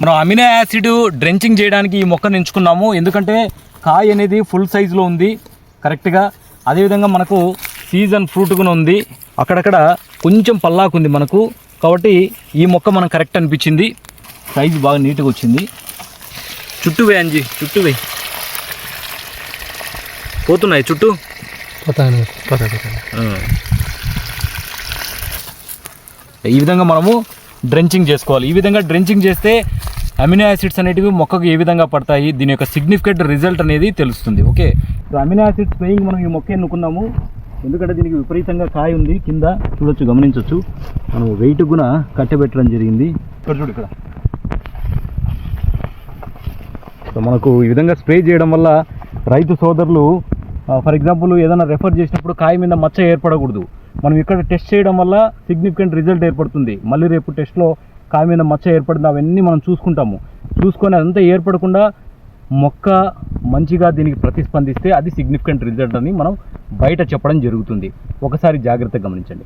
మనం amino acid drenching చేయడానికి ఈ మొక్కను ఎంచుకున్నాము. ఎందుకంటే కాయ అనేది ఫుల్ సైజులో ఉంది. కరెక్ట్గా అదేవిధంగా మనకు సీజన్ ఫ్రూట్ కూడా ఉంది. అక్కడక్కడ కొంచెం పల్లాకు ఉంది మనకు. కాబట్టి ఈ మొక్క మనకు కరెక్ట్ అనిపించింది. సైజు బాగా నీట్గా వచ్చింది. చుట్టూ వేయి అంజీ చుట్టూ వేయి. పోతున్నాయి చుట్టూ? ఈ విధంగా మనము డ్రెంచింగ్ చేసుకోవాలి. ఈ విధంగా డ్రెంచింగ్ చేస్తే అమినో యాసిడ్స్ అనేటివి మొక్కకు ఏ విధంగా పడతాయి? దీని యొక్క సిగ్నిఫికెంట్ రిజల్ట్ అనేది తెలుస్తుంది. Okay? So amino acids spraying మనం ఈ మొక్క ఎన్నుకున్నాము. ఎందుకంటే దీనికి విపరీతంగా కాయ ఉంది. కింద చూడొచ్చు గమనించవచ్చు మనం వెయిట్ కూడా కట్టబెట్టడం జరిగింది. ఇక్కడ చూడు ఇక్కడ. సో మనకు ఈ విధంగా స్ప్రే చేయడం వల్ల రైతు సోదరులు ఫర్ ఎగ్జాంపుల్ ఏదైనా రెఫర్ చేసినప్పుడు కాయ మీద మచ్చ ఏర్పడకూడదు. మనం ఇక్కడ టెస్ట్ చేయడం వల్ల సిగ్నిఫికెంట్ రిజల్ట్ ఏర్పడుతుంది. మళ్ళీ రేపు టెస్ట్లో కాయ మీద మచ్చ ఏర్పడింది అవన్నీ మనం చూసుకుంటాము. చూసుకొని అదంతా ఏర్పడకుండా మొక్క మంచిగా దీనికి ప్రతిస్పందిస్తే అది సిగ్నిఫికెంట్ రిజల్ట్ అని మనం బయట చెప్పడం జరుగుతుంది. ఒకసారి జాగ్రత్తగా గమనించండి.